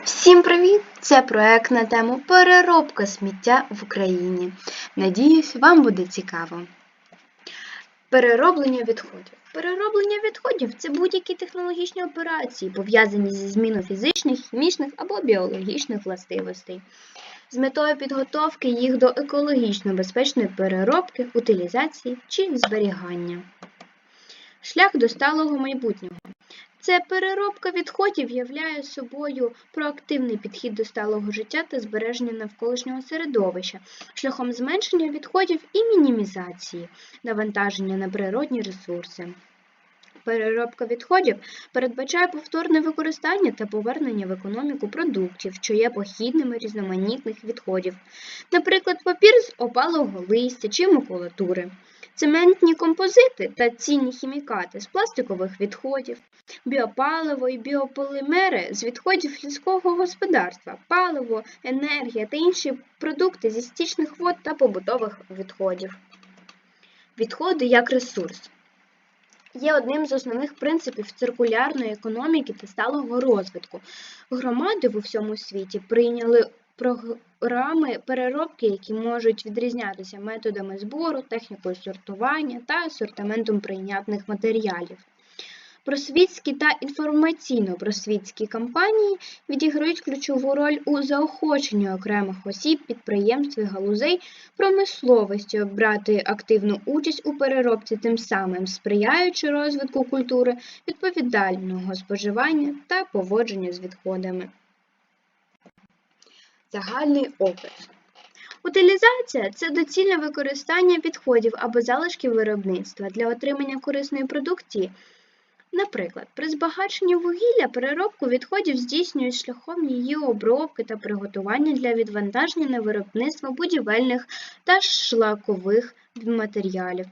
Всім привіт! Це проект на тему переробка сміття в Україні. Надіюсь, вам буде цікаво. Перероблення відходів. Перероблення відходів це будь-які технологічні операції, пов'язані зі зміною фізичних, хімічних або біологічних властивостей, з метою підготовки їх до екологічно безпечної переробки, утилізації чи зберігання. Шлях до сталого майбутнього. Це переробка відходів являє собою проактивний підхід до сталого життя та збереження навколишнього середовища шляхом зменшення відходів і мінімізації навантаження на природні ресурси. Переробка відходів передбачає повторне використання та повернення в економіку продуктів, що є похідними різноманітних відходів, наприклад, папір з опалого листя чи макулатури, цементні композити та цінні хімікати з пластикових відходів, біопаливо і біополімери з відходів людського господарства, паливо, енергія та інші продукти зі стічних вод та побутових відходів. Відходи як ресурс є одним з основних принципів циркулярної економіки та сталого розвитку. Громади в усьому світі прийняли програми переробки, які можуть відрізнятися методами збору, технікою сортування та асортиментом прийнятних матеріалів. Просвітські та інформаційно-просвітські кампанії відіграють ключову роль у заохоченні окремих осіб, підприємств і галузей промисловості брати активну участь у переробці, тим самим сприяючи розвитку культури, відповідального споживання та поводження з відходами. Загальний опис. Утилізація це доцільне використання відходів або залишків виробництва для отримання корисної продукції. Наприклад, при збагаченні вугілля переробку відходів здійснюють шляхом її обробки та приготування для відвантаження на виробництво будівельних та шлакових матеріалів,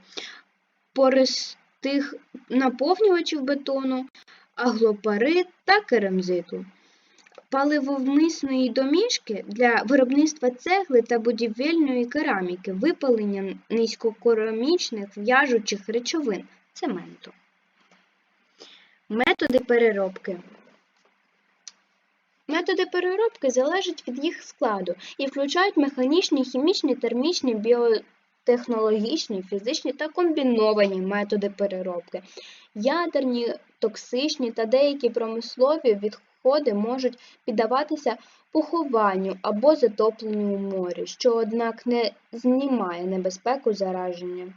пористих наповнювачів бетону, аглопари та керамзиту, паливовмисної домішки для виробництва цегли та будівельної кераміки, випалення низькокерамічних в'яжучих речовин цементу. Методи переробки. Методи переробки залежать від їх складу і включають механічні, хімічні, термічні, біотехнологічні, фізичні та комбіновані методи переробки. Ядерні, токсичні та деякі промислові відходи можуть піддаватися похованню або затопленню у морі, що, однак, не знімає небезпеку зараження.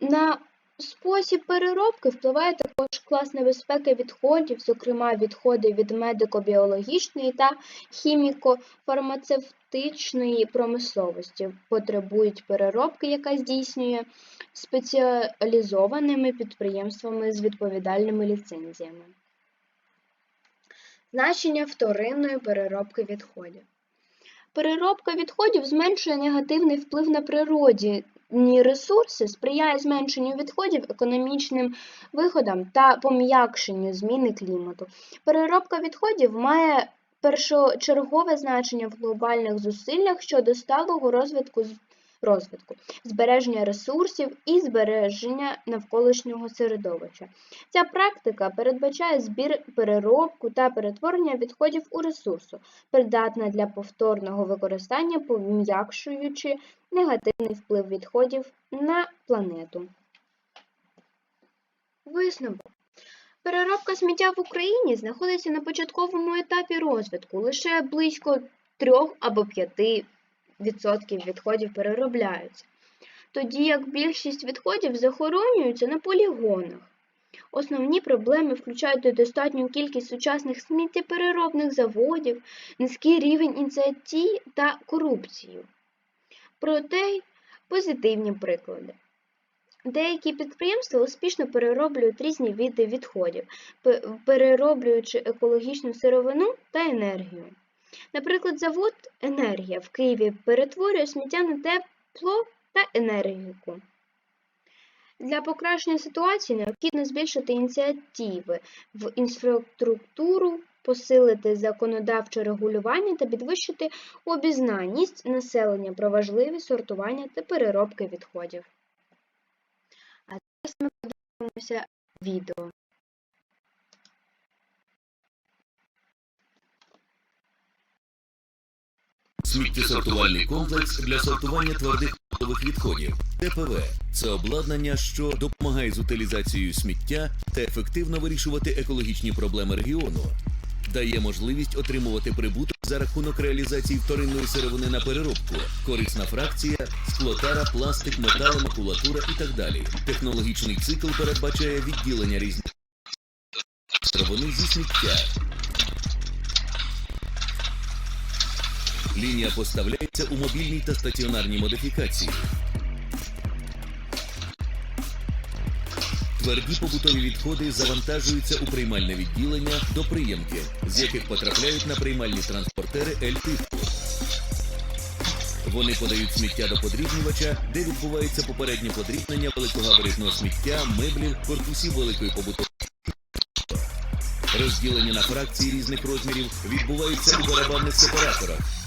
На спосіб переробки впливає також клас небезпеки відходів, зокрема відходи від медико-біологічної та хіміко-фармацевтичної промисловості, потребують переробки, яка здійснює спеціалізованими підприємствами з відповідальними ліцензіями. Значення вторинної переробки відходів. Переробка відходів зменшує негативний вплив на природні ресурси, сприяє зменшенню відходів, економічним виходам та пом'якшенню зміни клімату. Переробка відходів має першочергове значення в глобальних зусиллях щодо сталого розвитку розвитку, збереження ресурсів і збереження навколишнього середовища. Ця практика передбачає збір, переробку та перетворення відходів у ресурсу, придатна для повторного використання, пом'якшуючи негативний вплив відходів на планету. Висновок. Переробка сміття в Україні знаходиться на початковому етапі розвитку лише близько 3 або 5 відсотків відходів переробляються, тоді як більшість відходів захоронюються на полігонах. Основні проблеми включають недостатню кількість сучасних сміттєпереробних заводів, низький рівень ініціатив та корупцію. Проте позитивні приклади. Деякі підприємства успішно перероблюють різні види відходів, перероблюючи екологічну сировину та енергію. Наприклад, завод Енергія в Києві перетворює сміття на тепло та енергіку. Для покращення ситуації необхідно збільшити ініціативи в інфраструктуру, посилити законодавче регулювання та підвищити обізнаність населення про важливість сортування та переробки відходів. А зараз ми подивимося відео. Сміттєсортувальний комплекс для сортування твердих побутових відходів. ТПВ це обладнання, що допомагає з утилізацією сміття та ефективно вирішувати екологічні проблеми регіону. Дає можливість отримувати прибуток за рахунок реалізації вторинної сировини на переробку, корисна фракція, склотара, пластик, метали, макулатура і так далі. Технологічний цикл передбачає відділення різних сировини зі сміття. Лінія поставляється у мобільній та стаціонарній модифікації. Тверді побутові відходи завантажуються у приймальне відділення до приємки, з яких потрапляють на приймальні транспортери L-типу. Вони подають сміття до подрібнювача, де відбувається попереднє подрібнення великогабаритного сміття, меблів, корпусів великої побутової. Розділення на фракції різних розмірів відбувається у барабанних сепараторах.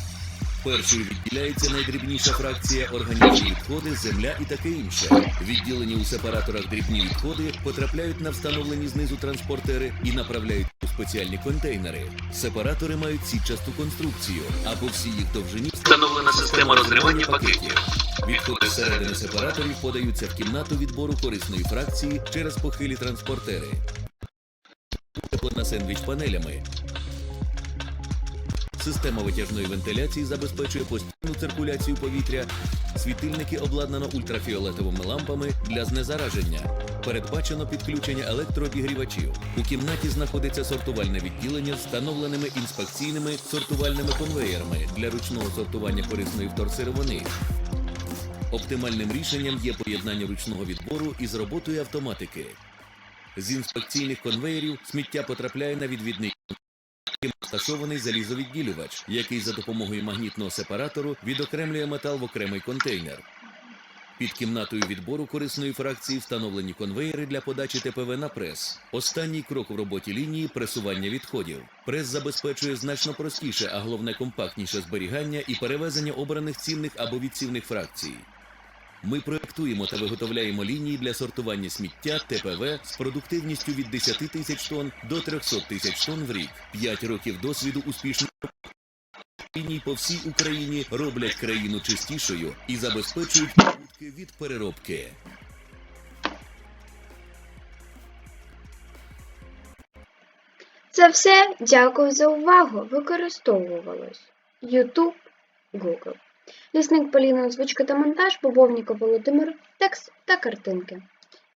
Першою відділяється найдрібніша фракція органічні відходи, земля і таке інше. Відділені у сепараторах дрібні відходи потрапляють на встановлені знизу транспортери і направляють у спеціальні контейнери. Сепаратори мають сітчасту конструкцію, а по всій їх довжині встановлена система розривання пакетів. Відходи зсередини сепараторів подаються в кімнату відбору корисної фракції через похилі транспортери. Сендвіч панелями, Система витяжної вентиляції забезпечує постійну циркуляцію повітря. Світильники обладнано ультрафіолетовими лампами для знезараження. Передбачено підключення електрообігрівачів. У кімнаті знаходиться сортувальне відділення з встановленими інспекційними сортувальними конвеєрами для ручного сортування корисної вторсировини. Оптимальним рішенням є поєднання ручного відбору із роботою автоматики. З інспекційних конвеєрів сміття потрапляє на відвідний розташований залізовідділювач, який за допомогою магнітного сепаратору відокремлює метал в окремий контейнер. Під кімнатою відбору корисної фракції встановлені конвеєри для подачі ТПВ на прес. Останній крок в роботі лінії пресування відходів. Прес забезпечує значно простіше, а головне компактніше зберігання і перевезення обраних цінних або відсівних фракцій. Ми проектуємо та виготовляємо лінії для сортування сміття ТПВ з продуктивністю від 10 тисяч тонн до 300 тисяч тонн в рік. П'ять років досвіду успішної ліній по всій Україні роблять країну чистішою і забезпечують прибутки від переробки. Це все. Дякую за увагу. Використовувалось YouTube, Google. Лісник Поліна, озвучка та монтаж, Бобовніка Володимир, текст та картинки.